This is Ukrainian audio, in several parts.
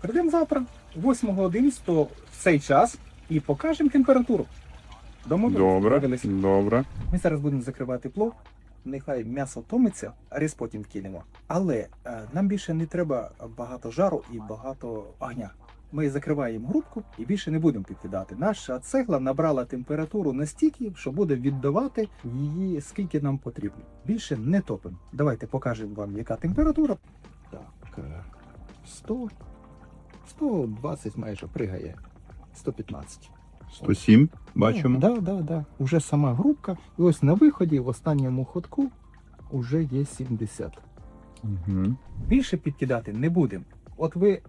Прийдемо завтра, 8 годин, то в цей час і покажемо температуру. Добре, Домовились? добре. Ми зараз будемо закривати плов. Нехай м'ясо томиться, а рис потім вкинемо. Але е, нам більше не треба багато жару і багато огня. Ми закриваємо грубку і більше не будемо підкидати. Наша цегла набрала температуру настільки, що буде віддавати її скільки нам потрібно. Більше не топимо. Давайте покажемо вам, яка температура. Так, е, 100, 120 майже пригає. 115. 107, бачимо. Так, да, да, да. Уже сама грубка. І ось на виході, в останньому ходку, вже є 70. Угу. Більше підкидати не будемо. От ви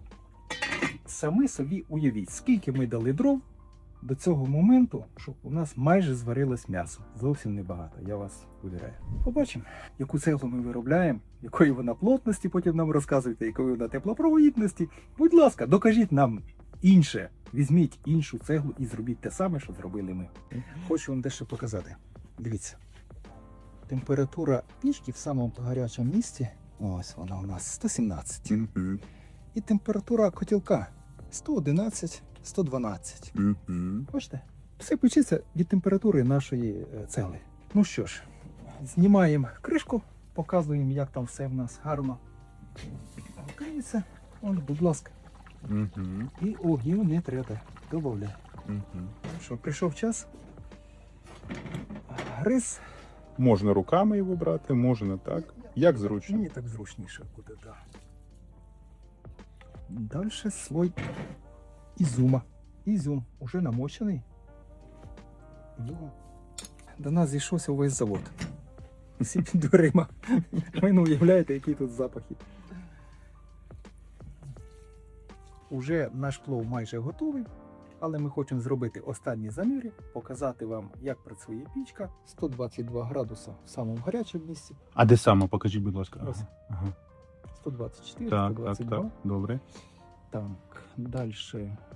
самі собі уявіть, скільки ми дали дров до цього моменту, щоб у нас майже зварилось м'ясо. Зовсім небагато, я вас увіряю. Побачимо, яку цеглу ми виробляємо, якої вона плотності, потім нам розказуйте, якої вона теплопроводності. Будь ласка, докажіть нам інше. Візьміть іншу цеглу і зробіть те саме, що зробили ми. Хочу вам дещо показати. Дивіться. Температура пічки в самому гарячому місці. Ось вона у нас 117. Угу. І температура котілка 111, 112. Угу. Бачите? Все печеться від температури нашої е, цегли. Ну що ж, знімаємо кришку, показуємо, як там все в нас гарно. Вкриється. Ось, будь ласка. Угу. І огню не треба. Добавляй. Угу. Що, прийшов час. Рис. Можна руками його брати, можна так. Як зручно. Мені так зручніше буде, так. Да. Далі слой ізюма. Ізюм уже намочений. До нас зійшовся увесь завод. Всі під дверима. Ви не уявляєте, які тут запахи. Уже наш плов майже готовий, але ми хочемо зробити останні заміри, показати вам, як працює пічка. 122 градуса в самому гарячому місці. А де саме? Покажіть, будь ласка. Ось. Ага. 124, Так, так, 122. так. Добре. Так, далі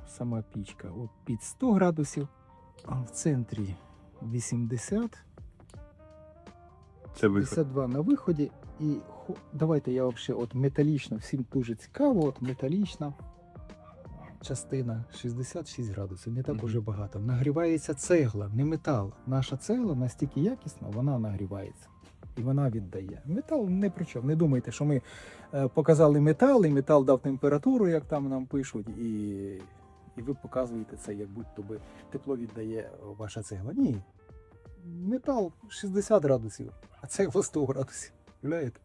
сама пічка під 100 градусів, а в центрі 80, Це 52 на виході. І давайте я взагалі от металічно, всім дуже цікаво, от металічна частина 66 градусів, не так Мгм. уже багато. Нагрівається цегла, не метал. Наша цегла настільки якісна, вона нагрівається. І вона віддає. Метал не при чому. Не думайте, що ми е, показали метал, і метал дав температуру, як там нам пишуть, і, і ви показуєте це, як будь-то би тепло віддає ваша цегла. Ні. Метал 60 градусів, а цегла 100 градусів. Уявляєте?